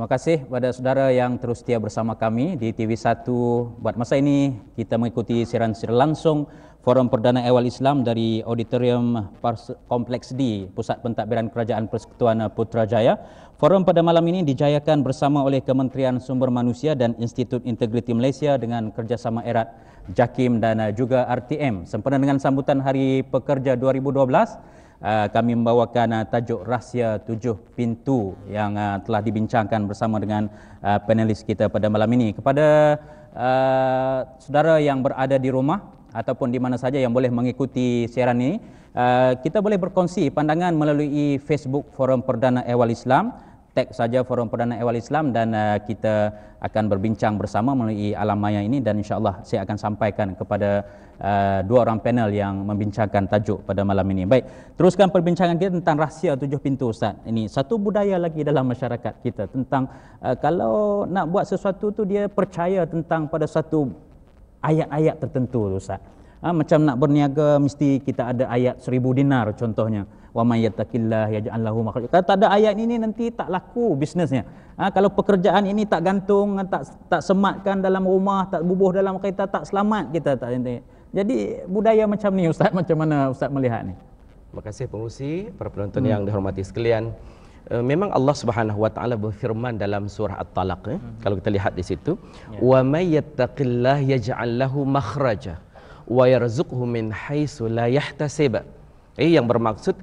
Terima kasih kepada saudara yang terus setia bersama kami di TV1. Buat masa ini kita mengikuti siaran secara langsung Forum Perdana Awal Islam dari Auditorium Kompleks D, Pusat Pentadbiran Kerajaan Persekutuan Putrajaya. Forum pada malam ini dijayakan bersama oleh Kementerian Sumber Manusia dan Institut Integriti Malaysia dengan kerjasama erat JAKIM dan juga RTM. Sempena dengan sambutan Hari Pekerja 2012, Uh, kami membawakan uh, tajuk rahsia tujuh pintu yang uh, telah dibincangkan bersama dengan uh, panelis kita pada malam ini. Kepada uh, saudara yang berada di rumah ataupun di mana saja yang boleh mengikuti siaran ini uh, kita boleh berkongsi pandangan melalui Facebook Forum Perdana Ehwal Islam tag saja Forum Perdana Ehwal Islam dan uh, kita akan berbincang bersama melalui alam maya ini dan insyaallah saya akan sampaikan kepada uh, dua orang panel yang membincangkan tajuk pada malam ini. Baik, teruskan perbincangan kita tentang rahsia tujuh pintu Ustaz. Ini satu budaya lagi dalam masyarakat kita tentang uh, kalau nak buat sesuatu tu dia percaya tentang pada satu ayat-ayat tertentu Ustaz. Ha, macam nak berniaga mesti kita ada ayat seribu dinar contohnya wa may yattaqillah yaj'al lahu makhraj. Kalau tak ada ayat ini nanti tak laku bisnesnya. Ha, kalau pekerjaan ini tak gantung, tak tak sematkan dalam rumah, tak bubuh dalam kereta, tak selamat kita tak nanti. Jadi budaya macam ni ustaz macam mana ustaz melihat ni? Terima kasih pengurusi, para penonton hmm. yang dihormati sekalian. Uh, memang Allah Subhanahu wa taala berfirman dalam surah At-Talaq eh? hmm. kalau kita lihat di situ, ya. wa may yattaqillah yaj'al lahu makhraja wa yarzuqhu min haitsu la yahtasib. Eh yang bermaksud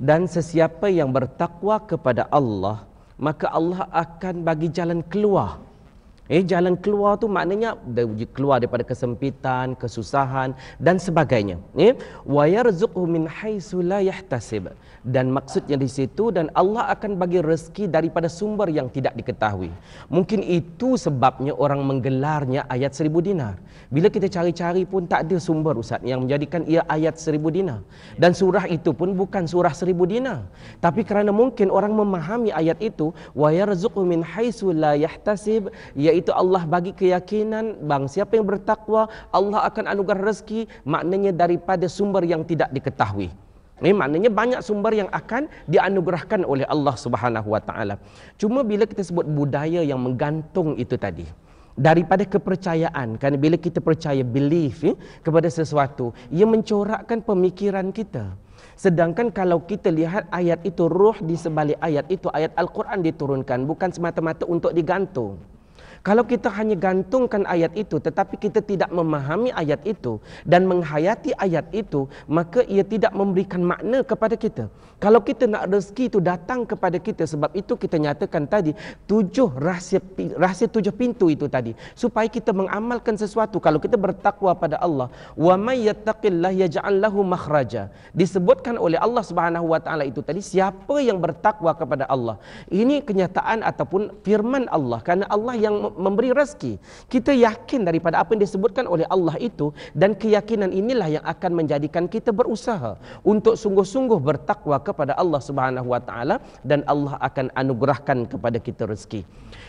dan sesiapa yang bertakwa kepada Allah maka Allah akan bagi jalan keluar eh jalan keluar tu maknanya keluar daripada kesempitan kesusahan dan sebagainya eh wa yarzuqhu min haitsu la yahtasib dan maksudnya di situ dan Allah akan bagi rezeki daripada sumber yang tidak diketahui. Mungkin itu sebabnya orang menggelarnya ayat seribu dinar. Bila kita cari-cari pun tak ada sumber Ustaz yang menjadikan ia ayat seribu dinar. Dan surah itu pun bukan surah seribu dinar. Tapi kerana mungkin orang memahami ayat itu wa yarzuqu min haitsu la yahtasib iaitu Allah bagi keyakinan bang siapa yang bertakwa Allah akan anugerah rezeki maknanya daripada sumber yang tidak diketahui. Ini maknanya banyak sumber yang akan dianugerahkan oleh Allah Subhanahu Wa Taala. Cuma bila kita sebut budaya yang menggantung itu tadi, daripada kepercayaan, kan bila kita percaya belief ya, kepada sesuatu, ia mencorakkan pemikiran kita. Sedangkan kalau kita lihat ayat itu, roh di sebalik ayat itu, ayat Al-Quran diturunkan bukan semata-mata untuk digantung. Kalau kita hanya gantungkan ayat itu tetapi kita tidak memahami ayat itu dan menghayati ayat itu, maka ia tidak memberikan makna kepada kita. Kalau kita nak rezeki itu datang kepada kita sebab itu kita nyatakan tadi tujuh rahsia rahsia tujuh pintu itu tadi. Supaya kita mengamalkan sesuatu. Kalau kita bertakwa pada Allah wa may yattaqillah yaj'al lahu makhraja. Disebutkan oleh Allah Subhanahu wa taala itu tadi siapa yang bertakwa kepada Allah? Ini kenyataan ataupun firman Allah. Kerana Allah yang memberi rezeki. Kita yakin daripada apa yang disebutkan oleh Allah itu dan keyakinan inilah yang akan menjadikan kita berusaha untuk sungguh-sungguh bertakwa kepada Allah Subhanahu Wa Taala dan Allah akan anugerahkan kepada kita rezeki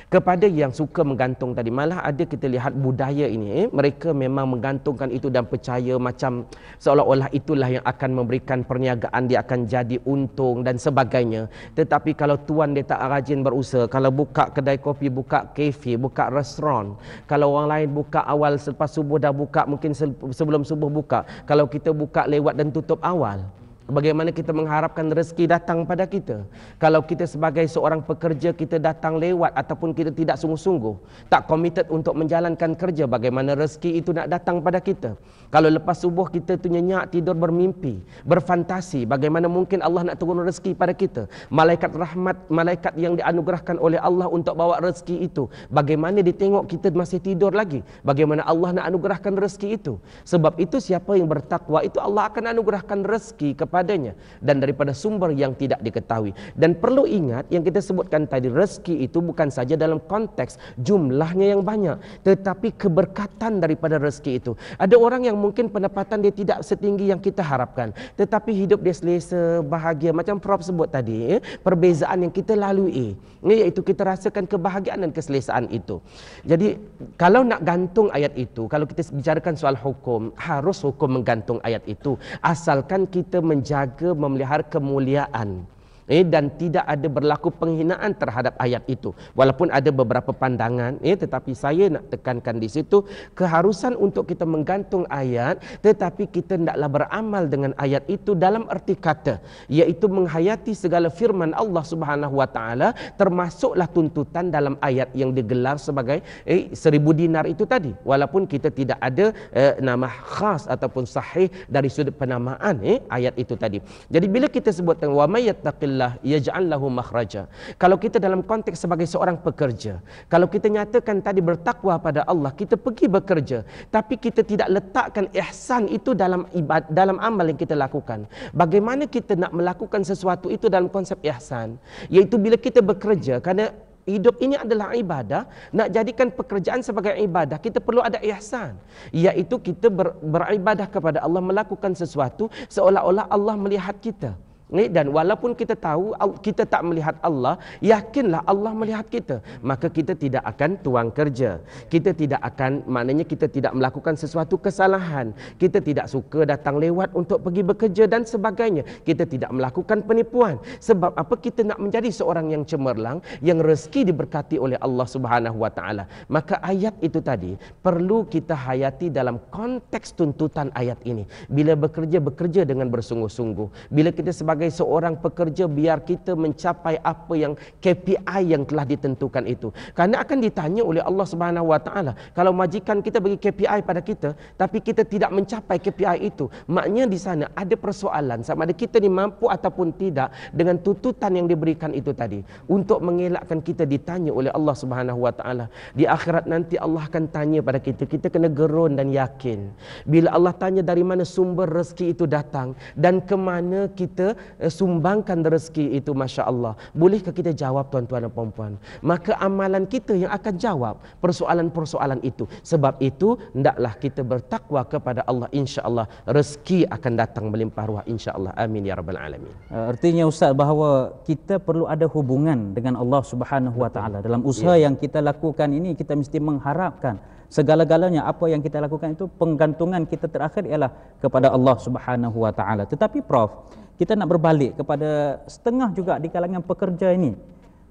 kepada yang suka menggantung tadi malah ada kita lihat budaya ini eh? mereka memang menggantungkan itu dan percaya macam seolah-olah itulah yang akan memberikan perniagaan dia akan jadi untung dan sebagainya tetapi kalau tuan dia tak rajin berusaha kalau buka kedai kopi buka kafe buka restoran kalau orang lain buka awal selepas subuh dah buka mungkin sebelum subuh buka kalau kita buka lewat dan tutup awal Bagaimana kita mengharapkan rezeki datang pada kita? Kalau kita sebagai seorang pekerja Kita datang lewat Ataupun kita tidak sungguh-sungguh Tak committed untuk menjalankan kerja Bagaimana rezeki itu nak datang pada kita? Kalau lepas subuh kita tu nyenyak Tidur bermimpi Berfantasi Bagaimana mungkin Allah nak turun rezeki pada kita? Malaikat rahmat Malaikat yang dianugerahkan oleh Allah Untuk bawa rezeki itu Bagaimana ditengok kita masih tidur lagi? Bagaimana Allah nak anugerahkan rezeki itu? Sebab itu siapa yang bertakwa Itu Allah akan anugerahkan rezeki kepada kepadanya dan daripada sumber yang tidak diketahui. Dan perlu ingat yang kita sebutkan tadi rezeki itu bukan saja dalam konteks jumlahnya yang banyak tetapi keberkatan daripada rezeki itu. Ada orang yang mungkin pendapatan dia tidak setinggi yang kita harapkan tetapi hidup dia selesa, bahagia macam Prof sebut tadi, eh? perbezaan yang kita lalui eh? iaitu kita rasakan kebahagiaan dan keselesaan itu. Jadi kalau nak gantung ayat itu, kalau kita bicarakan soal hukum, harus hukum menggantung ayat itu asalkan kita men menjaga memelihara kemuliaan eh, dan tidak ada berlaku penghinaan terhadap ayat itu. Walaupun ada beberapa pandangan eh, tetapi saya nak tekankan di situ keharusan untuk kita menggantung ayat tetapi kita hendaklah beramal dengan ayat itu dalam erti kata iaitu menghayati segala firman Allah Subhanahu wa taala termasuklah tuntutan dalam ayat yang digelar sebagai eh, seribu dinar itu tadi. Walaupun kita tidak ada eh, nama khas ataupun sahih dari sudut penamaan eh, ayat itu tadi. Jadi bila kita sebutkan wa may yattaqillah yaj'al lahu makhraja. Kalau kita dalam konteks sebagai seorang pekerja kalau kita nyatakan tadi bertakwa pada Allah kita pergi bekerja tapi kita tidak letakkan ihsan itu dalam ibad dalam amal yang kita lakukan. Bagaimana kita nak melakukan sesuatu itu dalam konsep ihsan? Iaitu bila kita bekerja kerana hidup ini adalah ibadah nak jadikan pekerjaan sebagai ibadah kita perlu ada ihsan. Iaitu kita ber, beribadah kepada Allah melakukan sesuatu seolah-olah Allah melihat kita dan walaupun kita tahu kita tak melihat Allah, yakinlah Allah melihat kita. Maka kita tidak akan tuang kerja. Kita tidak akan maknanya kita tidak melakukan sesuatu kesalahan. Kita tidak suka datang lewat untuk pergi bekerja dan sebagainya. Kita tidak melakukan penipuan. Sebab apa kita nak menjadi seorang yang cemerlang, yang rezeki diberkati oleh Allah Subhanahu Wa Taala. Maka ayat itu tadi perlu kita hayati dalam konteks tuntutan ayat ini. Bila bekerja bekerja dengan bersungguh-sungguh. Bila kita sebagai sebagai seorang pekerja biar kita mencapai apa yang KPI yang telah ditentukan itu. Karena akan ditanya oleh Allah Subhanahu Wa Taala kalau majikan kita bagi KPI pada kita tapi kita tidak mencapai KPI itu, maknanya di sana ada persoalan sama ada kita ni mampu ataupun tidak dengan tuntutan yang diberikan itu tadi untuk mengelakkan kita ditanya oleh Allah Subhanahu Wa Taala. Di akhirat nanti Allah akan tanya pada kita, kita kena gerun dan yakin. Bila Allah tanya dari mana sumber rezeki itu datang dan ke mana kita sumbangkan rezeki itu Masya Allah Bolehkah kita jawab tuan-tuan dan puan-puan? Maka amalan kita yang akan jawab Persoalan-persoalan itu. Sebab itu Hendaklah kita bertakwa kepada Allah Insya Allah Rezeki akan datang melimpah ruah Insya Allah Amin Ya Rabbal Alamin. Uh, Artinya Ustaz bahawa Kita perlu ada hubungan dengan Allah Subhanahu Wa Taala. Dalam usaha yeah. yang kita lakukan ini Kita mesti mengharapkan segala-galanya. Apa yang kita lakukan itu penggantungan kita terakhir ialah kepada Allah Subhanahu wa taala. Tetapi prof, kita nak berbalik kepada setengah juga di kalangan pekerja ini.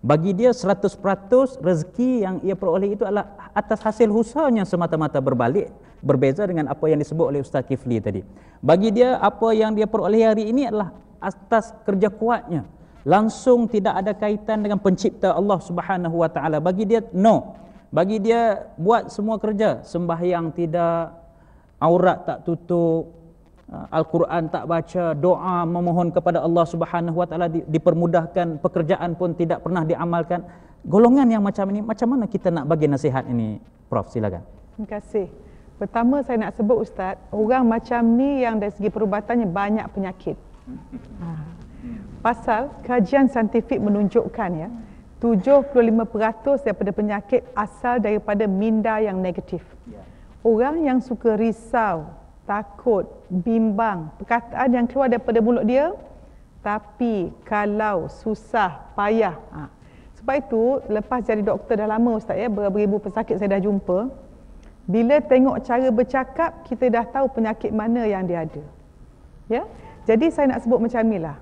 Bagi dia 100% rezeki yang ia peroleh itu adalah atas hasil usahanya semata-mata berbalik. Berbeza dengan apa yang disebut oleh Ustaz Kifli tadi. Bagi dia apa yang dia peroleh hari ini adalah atas kerja kuatnya. Langsung tidak ada kaitan dengan pencipta Allah Subhanahu Wa Taala. Bagi dia no. Bagi dia buat semua kerja. Sembahyang tidak, aurat tak tutup, Al-Quran tak baca, doa memohon kepada Allah Subhanahu Wa Taala dipermudahkan, pekerjaan pun tidak pernah diamalkan. Golongan yang macam ini, macam mana kita nak bagi nasihat ini, Prof? Silakan. Terima kasih. Pertama saya nak sebut Ustaz, orang macam ni yang dari segi perubatannya banyak penyakit. Ha. Pasal kajian saintifik menunjukkan ya, 75% daripada penyakit asal daripada minda yang negatif. Ya. Orang yang suka risau, takut, bimbang, perkataan yang keluar daripada mulut dia tapi kalau susah, payah. Ha. Sebab itu lepas jadi doktor dah lama ustaz ya, beribu pesakit saya dah jumpa. Bila tengok cara bercakap, kita dah tahu penyakit mana yang dia ada. Ya. Jadi saya nak sebut macam inilah.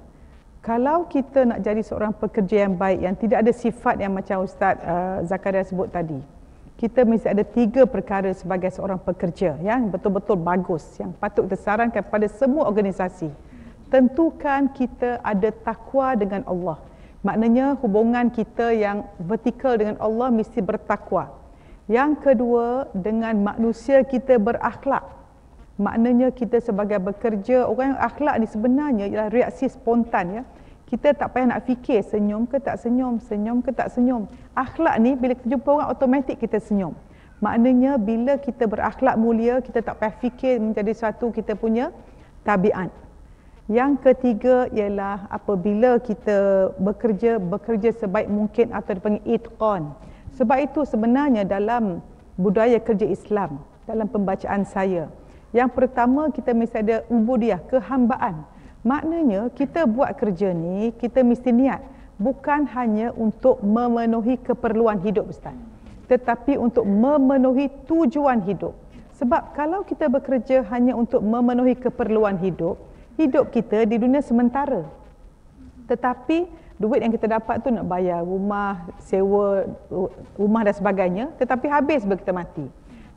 Kalau kita nak jadi seorang pekerja yang baik yang tidak ada sifat yang macam ustaz uh, Zakaria sebut tadi kita mesti ada tiga perkara sebagai seorang pekerja yang betul-betul bagus yang patut kita sarankan kepada semua organisasi. Tentukan kita ada takwa dengan Allah. Maknanya hubungan kita yang vertikal dengan Allah mesti bertakwa. Yang kedua, dengan manusia kita berakhlak. Maknanya kita sebagai bekerja, orang yang akhlak ni sebenarnya ialah reaksi spontan ya kita tak payah nak fikir senyum ke tak senyum, senyum ke tak senyum. Akhlak ni bila kita jumpa orang automatik kita senyum. Maknanya bila kita berakhlak mulia, kita tak payah fikir menjadi satu kita punya tabiat. Yang ketiga ialah apabila kita bekerja, bekerja sebaik mungkin atau dipanggil itqan. Sebab itu sebenarnya dalam budaya kerja Islam, dalam pembacaan saya, yang pertama kita mesti ada ubudiah, kehambaan. Maknanya kita buat kerja ni kita mesti niat bukan hanya untuk memenuhi keperluan hidup Ustaz tetapi untuk memenuhi tujuan hidup. Sebab kalau kita bekerja hanya untuk memenuhi keperluan hidup, hidup kita di dunia sementara. Tetapi duit yang kita dapat tu nak bayar rumah, sewa rumah dan sebagainya, tetapi habis bila kita mati.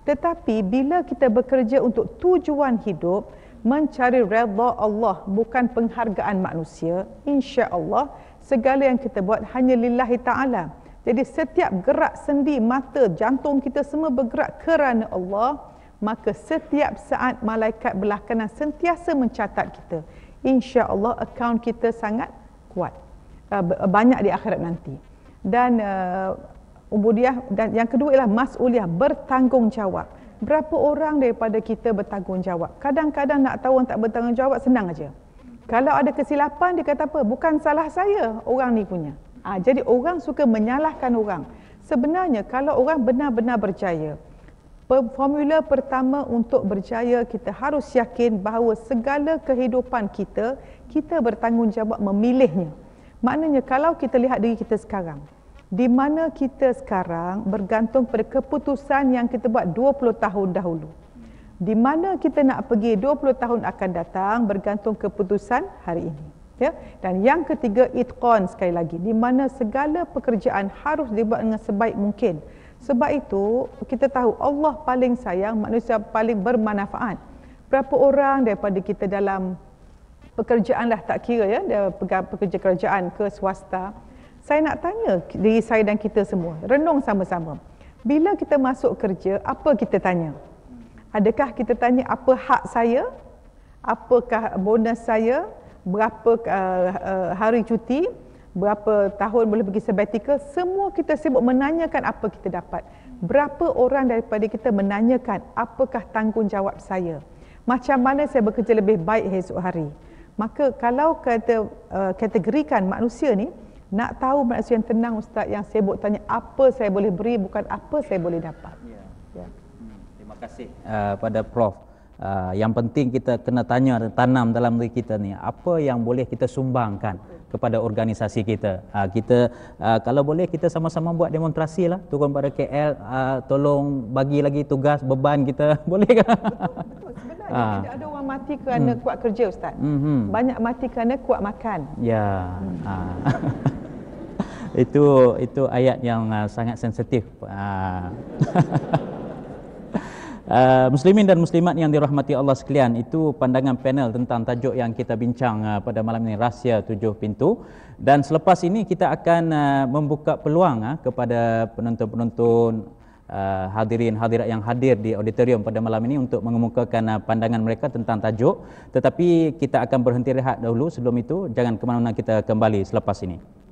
Tetapi bila kita bekerja untuk tujuan hidup, mencari redha Allah bukan penghargaan manusia, insya-Allah segala yang kita buat hanya lillahi taala. Jadi setiap gerak sendi, mata, jantung kita semua bergerak kerana Allah, maka setiap saat malaikat belah kanan sentiasa mencatat kita. Insya-Allah akaun kita sangat kuat. Uh, banyak di akhirat nanti. Dan uh, ubudiah dan yang kedua ialah mas'uliyah bertanggungjawab. Berapa orang daripada kita bertanggungjawab? Kadang-kadang nak tahu orang tak bertanggungjawab senang aja. Kalau ada kesilapan dia kata apa? Bukan salah saya orang ni punya. Ha, jadi orang suka menyalahkan orang. Sebenarnya kalau orang benar-benar berjaya, formula pertama untuk berjaya kita harus yakin bahawa segala kehidupan kita kita bertanggungjawab memilihnya. Maknanya kalau kita lihat diri kita sekarang, di mana kita sekarang bergantung pada keputusan yang kita buat 20 tahun dahulu. Di mana kita nak pergi 20 tahun akan datang bergantung keputusan hari ini. Ya? Dan yang ketiga itqan sekali lagi di mana segala pekerjaan harus dibuat dengan sebaik mungkin. Sebab itu kita tahu Allah paling sayang manusia paling bermanfaat. Berapa orang daripada kita dalam pekerjaan lah tak kira ya pekerja kerajaan ke swasta saya nak tanya diri saya dan kita semua, renung sama-sama. Bila kita masuk kerja, apa kita tanya? Adakah kita tanya apa hak saya? Apakah bonus saya? Berapa uh, uh, hari cuti? Berapa tahun boleh pergi sabbatical? Semua kita sibuk menanyakan apa kita dapat. Berapa orang daripada kita menanyakan apakah tanggungjawab saya? Macam mana saya bekerja lebih baik esok hari? Maka kalau kata uh, kategorikan manusia ni, nak tahu manusia yang tenang Ustaz yang sibuk tanya apa saya boleh beri bukan apa saya boleh dapat. Ya. ya. Hmm, terima kasih uh, pada Prof. Uh, yang penting kita kena tanya dan tanam dalam diri kita ni apa yang boleh kita sumbangkan kepada organisasi kita. Uh, kita uh, kalau boleh kita sama-sama buat demonstrasi lah turun pada KL uh, tolong bagi lagi tugas beban kita boleh ke? Sebenarnya uh. tidak ada orang mati kerana hmm. kuat kerja Ustaz. Mm-hmm. Banyak mati kerana kuat makan. Ya. Hmm. Uh. itu itu ayat yang uh, sangat sensitif. Uh, uh, muslimin dan muslimat yang dirahmati Allah sekalian, itu pandangan panel tentang tajuk yang kita bincang uh, pada malam ini rahsia tujuh pintu. Dan selepas ini kita akan uh, membuka peluang uh, kepada penonton-penonton uh, hadirin hadirat yang hadir di auditorium pada malam ini untuk mengemukakan uh, pandangan mereka tentang tajuk. Tetapi kita akan berhenti rehat dahulu sebelum itu. Jangan ke mana-mana kita kembali selepas ini.